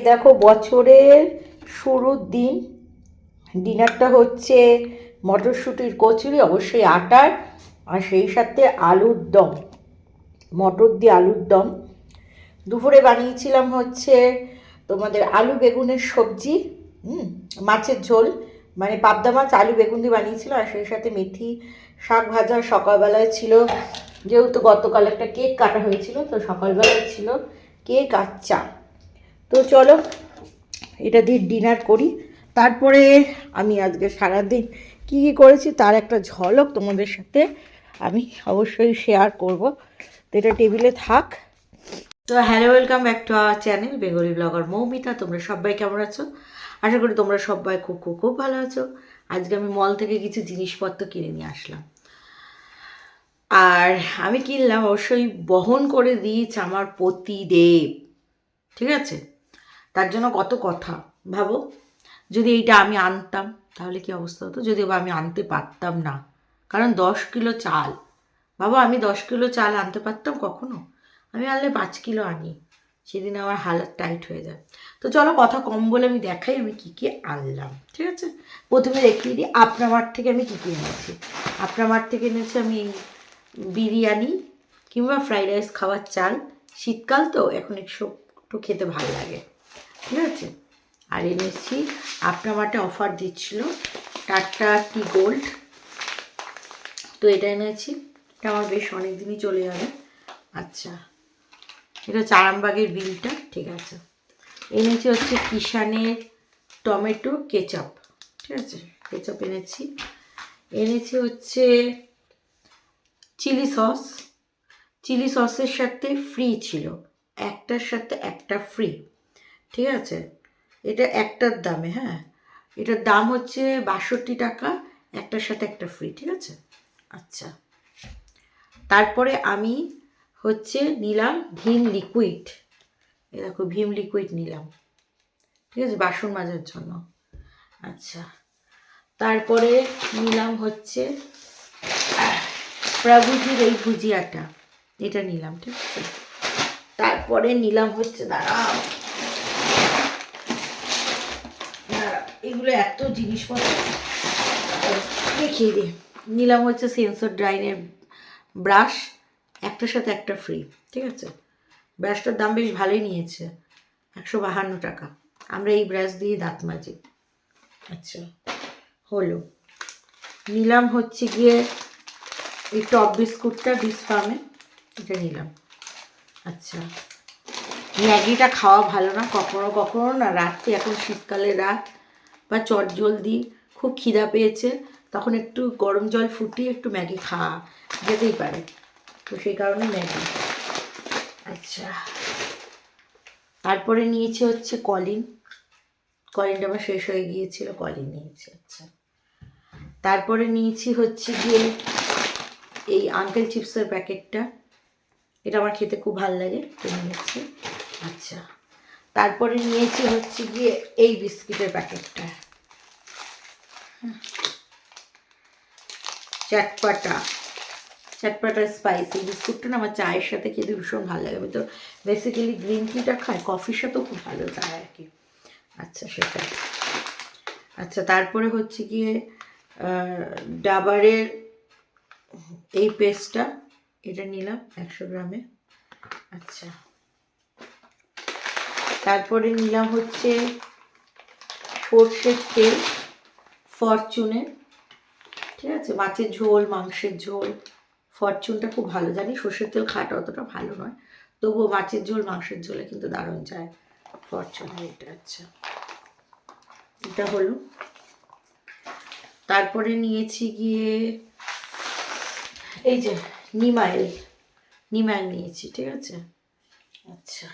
দেখো বছরের শুরুর দিন। ডিনারটা হচ্ছে মটরশুঁটির কচুরি, অবশ্যই আটার, আর সেই সাথে আলুর দম, মটর দিয়ে আলুর দম। দুপুরে বানিয়েছিলাম হচ্ছে তোমাদের আলু বেগুনের সবজি, হুম, মাছের ঝোল। মানে পাবদা মাছ, আলু বেগুন দিয়ে বানিয়েছিলাম আর সেই সাথে মেথি শাক ভাজা সকালবেলায় ছিল। যেহেতু গতকাল একটা কেক কাটা হয়েছিল, তো সকালবেলায় ছিল কেক আর চা। তো চলো, এটা দিয়ে ডিনার করি। তারপরে আমি আজকে সারাদিন কী কী করেছি তার একটা ঝলক তোমাদের সাথে আমি অবশ্যই শেয়ার করব। তো এটা টেবিলে থাক। তো hello welcome back to our channel Bengali blogger Moumita. তোমরা সবাই কেমন আছো? আশা করি তোমরা সবাই খুব খুব খুব ভালো আছো। আজকে আমি মল থেকে কিছু জিনিসপত্র কিনে নিয়ে আসলাম। আর আমি কিনলাম অবশ্যই বহন করে দিয়েছে আমার পতিদেব ঠিক আছে? তার জন্য কত কথা, ভাবো। যদি এইটা আমি আনতাম, তাহলে কি অবস্থা হতো? যদি বা আমি আনতে পারতাম না। কারণ দশ কিলো চাল বাবা আমি দশ কিলো চাল আনতে পারতাম কখনো? আমি আনলে পাঁচ কিলো আনি, সেদিন আমার হালাত টাইট হয়ে যায়। তো চলো কথা কম বলে আমি দেখাই আমি কী কী আনলাম, ঠিক আছে? প্রথমে দেখিয়ে দিই আপনার মাঠ থেকে আমি কী কী এনেছি। আপনার মাঠ থেকে এনেছি আমি বিরিয়ানি কিংবা ফ্রাইড রাইস খাওয়ার চাল। শীতকাল তো, এখন একটু খেতে ভালো লাগে। ঠিক আছে? আর এনেছি আপনার মাঠে অফার দিচ্ছিল, টাটা টি গোল্ড। তো এটা এনেছি, এটা আমার বেশ অনেক দিনই চলে যাবে। আচ্ছা এটা হচ্ছে আরামবাগের বিলটা, ঠিক আছে। এনেছি হচ্ছে কিষানের টমেটো কেচাপ, ঠিক আছে? কেচাপ এনেছি। এনেছি হচ্ছে চিলি সস। চিলি সসের সাথে ফ্রি ছিল, একটার সাথে একটা ফ্রি ঠিক আছে? এটা একটার দামে হ্যাঁ? এটার দাম হচ্ছে বাষট্টি টাকা, একটার সাথে একটা ফ্রি ঠিক আছে? আচ্ছা। তারপরে আমি হচ্ছে নিলাম ভীম লিকুইড এ দেখো, ভীম লিকুইড নিলাম। ঠিক আছে? বাসন মাজার জন্য। আচ্ছা। তারপরে নিলাম হচ্ছে প্রভুজির এই ভুজিয়াটা। এটা নিলাম, ঠিক আছে? তারপরে নিলাম হচ্ছে, দাঁড়াও দাঁড়াও, এগুলো এত জিনিসপত্র। দেখিয়ে দে নিলাম হচ্ছে সেন্সর ড্রাইনের ব্রাশ একটার সাথে একটা ফ্রি ঠিক আছে? ব্রাশটার দাম বেশ ভালোই নিয়েছে, একশো বাহান্ন টাকা। আমরা এই ব্রাশ দিয়ে দাঁত মাজি। আচ্ছা হলো। নিলাম হচ্ছে গিয়ে এই টপ বিস্কুটটা বিস ফার্মে এটা নিলাম। আচ্ছা ম্যাগিটা খাওয়া ভালো না, কখনো কখনো না, রাত্রি, এখন শীতকালে রাত। বা চট জলদি খুব খিদা পেয়েছে, তখন একটু গরম জল ফুটিয়ে একটু ম্যাগি খাওয়া যেতেই পারে। তো সেই কারণে ম্যাগি। আচ্ছা। তারপরে নিয়েছি হচ্ছে কলিন। কলিনটা আমার শেষ হয়ে গিয়েছিল, কলিন নিয়েছি আচ্ছা। তারপরে নিয়েছি হচ্ছে গিয়ে এই আঙ্কেল চিপসের প্যাকেটটা। এটা আমার খেতে খুব ভালো লাগে কিনে নিচ্ছি আচ্ছা। তারপরে নিয়েছি হচ্ছে গিয়ে এই বিস্কিটের প্যাকেটটা। চাটপাটা চাটপাটা স্পাইসি বিস্কুটটা না আমার চায়ের সাথে খেতে ভীষণ ভালো লাগে। আমি তো বেসিক্যালি গ্রিন টিটা খাই কফির সাথেও খুব ভালো যায় আর কি। আচ্ছা সেটা। আচ্ছা তারপরে হচ্ছে গিয়ে ডাবারের এই পেস্টটা এটা নিলাম একশো গ্রামে। আচ্ছা। তারপরে নিলাম হচ্ছে সর্ষের তেল। ফরচুনের ঠিক আছে? মাছের ঝোল, মাংসের ঝোল। ফরচুনটা খুব ভালো, জানি সর্ষের তেল খাটা অতটা ভালো নয়। তবুও মাছের ঝোল, মাংসের ঝোলে কিন্তু দারুণ যায় ফরচুনের এটা আচ্ছা। এটা হলো। তারপরে নিয়েছি গিয়ে এই যে নিমাইল নিমাইল নিয়েছি, ঠিক আছে? আচ্ছা।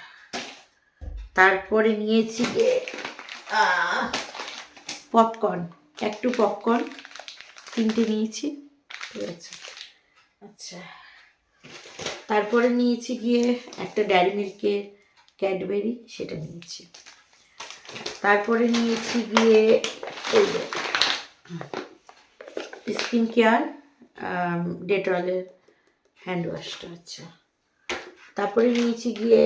তারপরে নিয়েছি গিয়ে পপকর্ন। একটু পপকর্ন তিনটে নিয়েছি ঠিক আছে। আচ্ছা। তারপরে নিয়েছি গিয়ে একটা ড্যারি মিল্কের ক্যাডবেরি সেটা নিয়েছি। তারপরে নিয়েছি গিয়ে এই যে স্কিন কেয়ার ডেটলের হ্যান্ড ওয়াশটা আচ্ছা। তারপরে নিয়েছি গিয়ে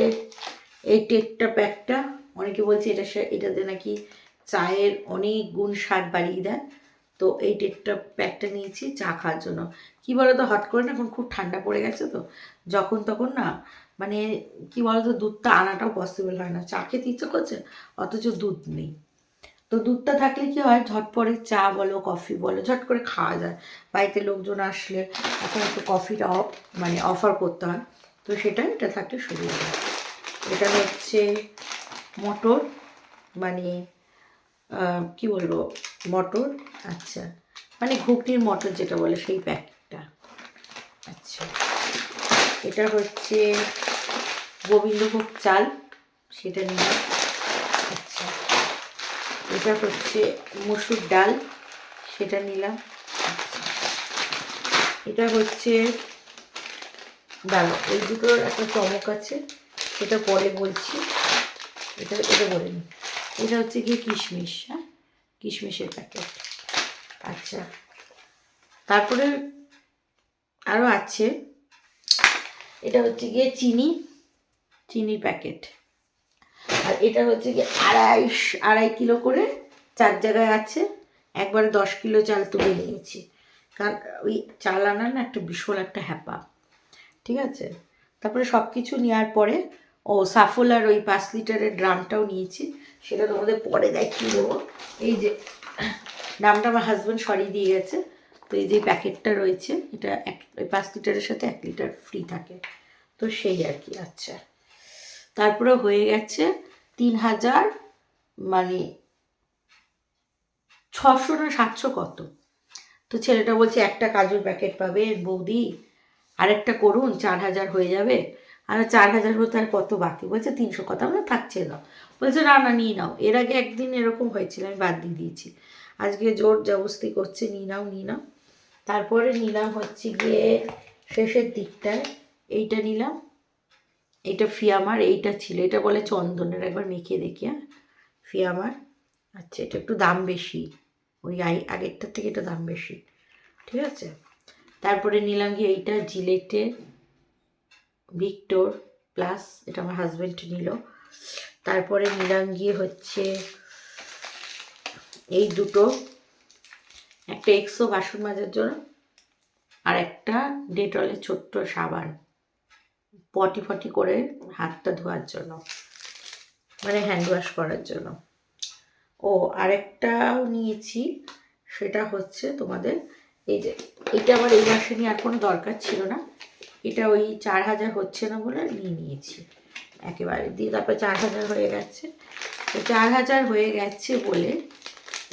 এই টেকটা প্যাকটা অনেকে বলছে এটা এটাতে নাকি চায়ের অনেক গুণ স্বাদ বাড়িয়ে দেয়। তো এই টেটটা প্যাকটা নিয়েছি, চা খাওয়ার জন্য। কী বলো তো হট করে না এখন খুব ঠান্ডা পড়ে গেছে তো। যখন তখন না মানে কি বলতো, দুধটা আনাটাও পসিবল হয় না। চা খেতে ইচ্ছে করছে, অথচ দুধ নেই। তো দুধটা থাকলে কি হয় ঝট করে চা বলো কফি বলো, ঝট করে খাওয়া যায়। বাড়িতে লোকজন আসলে এখন একটু কফিটা অফ মানে অফার করতে হয়। তো সেটা এটা থাকলে সুবিধা এটা হচ্ছে মটর মানে কি বলব, মটর। আচ্ছা মানে ঘুগনির মটর যেটা বলে সেই প্যাকেটটা। আচ্ছা এটা হচ্ছে গোবিন্দভোগ চাল, সেটা নিলাম। আচ্ছা এটা হচ্ছে মসুর ডাল, সেটা নিলাম। আচ্ছা। এটা হচ্ছে, দাঁড়াও, এই দুটোর একটা চমক আছে, সেটা পরে বলছি। এটা এটা বলে নিই এটা হচ্ছে গিয়ে কিশমিশ হ্যাঁ? কিশমিশের প্যাকেট। আচ্ছা। তারপরে আরও আছে। এটা হচ্ছে গিয়ে চিনি, চিনির প্যাকেট। আর এটা হচ্ছে গিয়ে আড়াই আড়াই কিলো করে চার জায়গায় আছে। একবারে দশ কিলো চাল তুলে নিয়েছি। কারণ ওই চাল আনার না একটা বিশাল একটা হ্যাপা। ঠিক আছে? তারপরে সব কিছু নেওয়ার পরে ও সাফল আর ওই পাঁচ লিটারের ড্রামটাও নিয়েছি, সেটা তোমাদের পরে দেখিয়ে দেবো। এই যে, ড্রামটা আমার হাজব্যান্ড সরিয়ে দিয়ে গেছে, তো এই যে প্যাকেটটা রয়েছে, এটা এক, ওই পাঁচ লিটারের সাথে এক লিটার ফ্রি থাকে। তো সেই আর কি আচ্ছা। তারপরে হয়ে গেছে তিন হাজার মানে ছশো না সাতশো কত? তো ছেলেটা বলছে, একটা কাজুর প্যাকেট পাবে বৌদি, আরেকটা করুন, চার হাজার হয়ে যাবে। আর চার হাজার হতে আর কত বাকি? বলছে তিনশো কত? আমরা থাকছে না। বলছে, না না, নিয়ে নাও। এর আগে একদিন এরকম হয়েছিল, আমি বাদ দিয়ে দিয়েছি। আজকে জোর জবস্তি করছে, নিয়ে নাও নিয়ে নাও। তারপরে নিলাম হচ্ছে গিয়ে শেষের দিকটায়। এইটা নিলাম। এটা ফিয়ামার এইটা ছিল। এটা বলে চন্দনের, একবার মেখে দেখি হ্যাঁ? ফিয়ামার আচ্ছা এটা একটু দাম বেশি। ওই আই- আগেরটার থেকে এটা দাম বেশি। ঠিক আছে? তারপরে নিলাম গিয়ে এইটা জিলেটের ভিক্টোর প্লাস এটা আমার হাজব্যান্ড নিল। তারপরে নিলাম গিয়ে হচ্ছে এই দুটো। একটা এক্সো বাসন মাজার জন্য আর একটা ডেটলের ছোট্ট সাবান। পটি ফটি করে হাতটা ধোয়ার জন্য। মানে হ্যান্ড ওয়াশ করার জন্য। ও, আরেকটাও নিয়েছি। সেটা হচ্ছে তোমাদের এই যে, এটা আমার এই মাসে নিয়ে আর কোনো দরকার ছিল না। এটা ওই চার হাজার হচ্ছে না বলে নিয়ে নিয়েছি। একেবারে দিয়ে তারপরে চার হাজার হয়ে গেছে। তো চার হাজার হয়ে গেছে বলে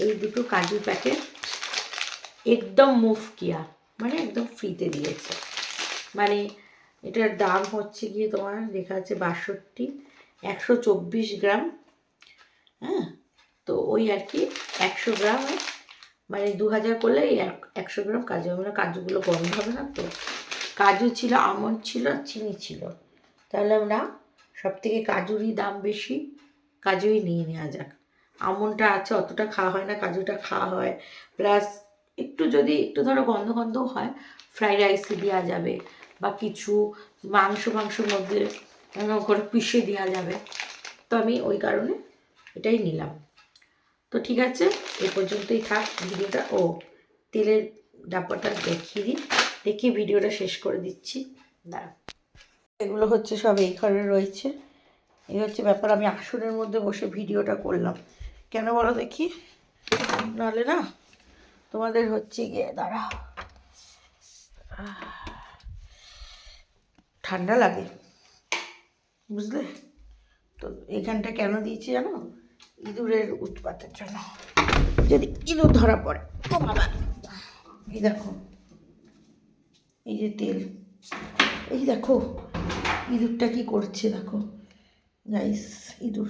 এই দুটো কাজু প্যাকেট একদম মুফকিয়া মানে একদম ফ্রিতে দিয়েছে। মানে এটার দাম হচ্ছে গিয়ে তোমার লেখা আছে বাষট্টি, একশো চব্বিশ গ্রাম। হ্যাঁ তো ওই আর কি একশো গ্রাম। মানে দু হাজার করলে একশো গ্রাম কাজু মানে কাজুগুলো গন্ধ হবে না তো। কাজু ছিল, আমন্ড ছিল, চিনি ছিল। তাহলে আমরা সব থেকে কাজুরই দাম বেশি, কাজুই নিয়ে নেওয়া যাক। আমনটা আছে, অতটা খাওয়া হয় না, কাজুটা খাওয়া হয়। প্লাস একটু যদি একটু ধরো গন্ধ গন্ধও হয়, ফ্রাইড রাইসে দেওয়া যাবে বা কিছু মাংস মাংসের মধ্যে করে পিষে দেওয়া যাবে। তো আমি ওই কারণে এটাই নিলাম। তো ঠিক আছে, এ পর্যন্তই থাক, ভিডিওটা ও তেলের ডাব্বাটা দেখিয়ে দিই। দেখিয়ে ভিডিওটা শেষ করে দিচ্ছি। দাঁড়া। এগুলো হচ্ছে সব এই ঘরে রয়েছে। এই হচ্ছে ব্যাপার, আমি আসনের মধ্যে বসে ভিডিওটা করলাম। কেন বলো দেখি? নাহলে না, তোমাদের হচ্ছে গিয়ে, দাঁড়া। ঠান্ডা লাগে, বুঝলে? তো এখানটা কেন দিয়েছি জানো? ইঁদুরের উৎপাতের জন্য। যদি ইঁদুর ধরা পড়ে, ও বাবা। এই দেখো। এই যে তেল। এই দেখো ইঁদুরটা কি করছে দেখো। গাইস ইঁদুর।